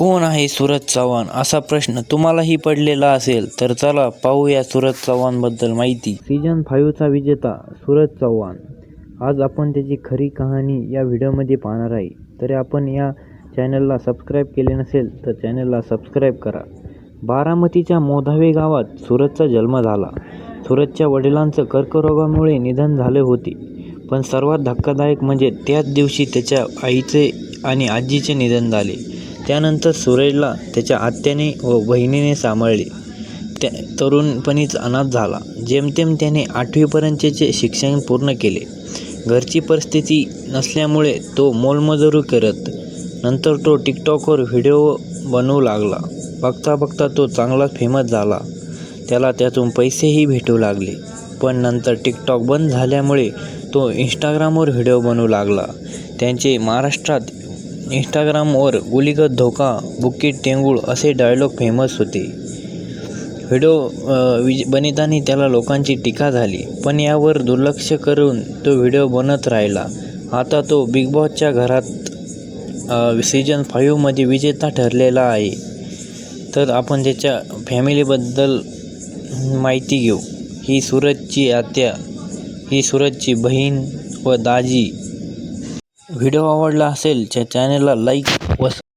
कोण आहे सूरज चव्हाण असा प्रश्न तुम्हालाही पडलेला असेल तर चला पाहूया सूरज चव्हाणबद्दल माहिती. सीजन फाईव्हचा विजेता सूरज चव्हाण. आज आपण त्याची खरी कहाणी या व्हिडिओमध्ये पाहणार आहे. तरी आपण या चॅनलला सबस्क्राईब केले नसेल तर चॅनलला सबस्क्राईब करा. बारामतीच्या मोधावे गावात सूरजचा जन्म झाला. सूरजच्या वडिलांचं कर्करोगामुळे निधन झाले होते. पण सर्वात धक्कादायक म्हणजे त्याच दिवशी त्याच्या आईचे आणि आजीचे निधन झाले. त्यानंतर सुरेशला त्याच्या आत्याने व बहिणीने सांभाळले. त्या तरुणपणीच अनाथ झाला. जेमतेम त्याने आठवीपर्यंतचे शिक्षण पूर्ण केले. घरची परिस्थिती नसल्यामुळे तो मोलमजुरी करत नंतर तो टिकटॉकवर व्हिडिओ बनवू लागला. बघता बघता तो चांगलाच फेमस झाला. त्याला त्यातून पैसेही भेटू लागले. पण नंतर टिकटॉक बंद झाल्यामुळे तो इंस्टाग्रामवर व्हिडिओ बनवू लागला. त्यांचे महाराष्ट्रात इंस्टाग्रामवर गुलीगत धोका बुकीट टेंगूळ असे डायलॉग फेमस होते. व्हिडिओ विज बनताना त्याला लोकांची टीका झाली पण यावर दुर्लक्ष करून तो व्हिडिओ बनत राहिला. आता तो बिग बॉसच्या घरात सीजन फाईव्हमध्ये विजेता ठरलेला आहे. तर आपण त्याच्या फॅमिलीबद्दल माहिती घेऊ. ही सूरजची आत्या ही सूरजची बहीण व दाजी व्हिडिओ आवडला असेल त्या चॅनलला लाईक व